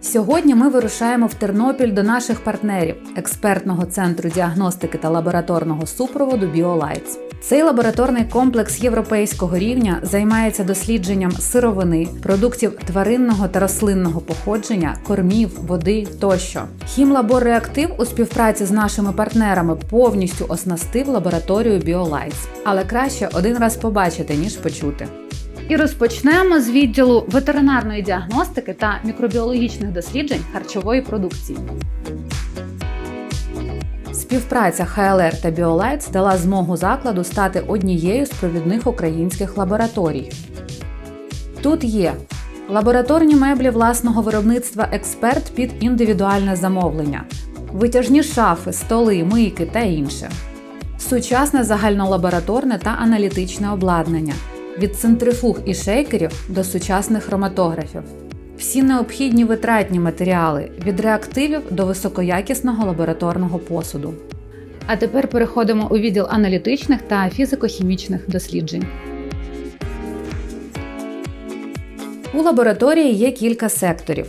Сьогодні ми вирушаємо в Тернопіль до наших партнерів експертного центру діагностики та лабораторного супроводу BioLights. Цей лабораторний комплекс європейського рівня займається дослідженням сировини, продуктів тваринного та рослинного походження, кормів, води тощо. Хімлабор Реактив у співпраці з нашими партнерами повністю оснастив лабораторію BioLights. Але краще один раз побачити, ніж почути. І розпочнемо з відділу ветеринарної діагностики та мікробіологічних досліджень харчової продукції. Співпраця ХЛР та BioLights дала змогу закладу стати однією з провідних українських лабораторій. Тут є лабораторні меблі власного виробництва Експерт під індивідуальне замовлення, витяжні шафи, столи, мийки та інше, сучасне загальнолабораторне та аналітичне обладнання від центрифуг і шейкерів до сучасних хроматографів. Всі необхідні витратні матеріали від реактивів до високоякісного лабораторного посуду. А тепер переходимо у відділ аналітичних та фізико-хімічних досліджень. У лабораторії є кілька секторів,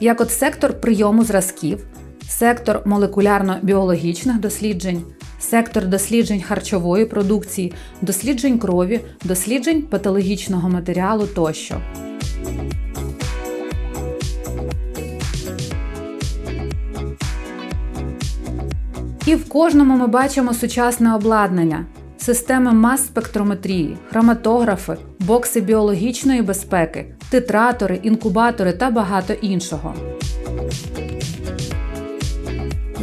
як от сектор прийому зразків, сектор молекулярно-біологічних досліджень, сектор досліджень харчової продукції, досліджень крові, досліджень патологічного матеріалу тощо. І в кожному ми бачимо сучасне обладнання, системи мас-спектрометрії, хроматографи, бокси біологічної безпеки, титратори, інкубатори та багато іншого.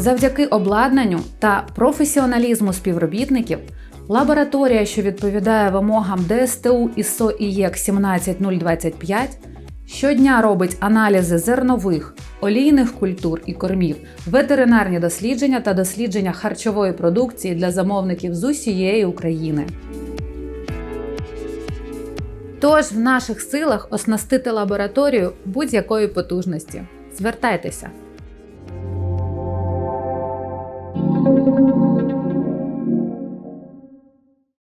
Завдяки обладнанню та професіоналізму співробітників, лабораторія, що відповідає вимогам ДСТУ ISO IEC 17025, щодня робить аналізи зернових, олійних культур і кормів, ветеринарні дослідження та дослідження харчової продукції для замовників з усієї України. Тож в наших силах оснастити лабораторію будь-якої потужності. Звертайтеся!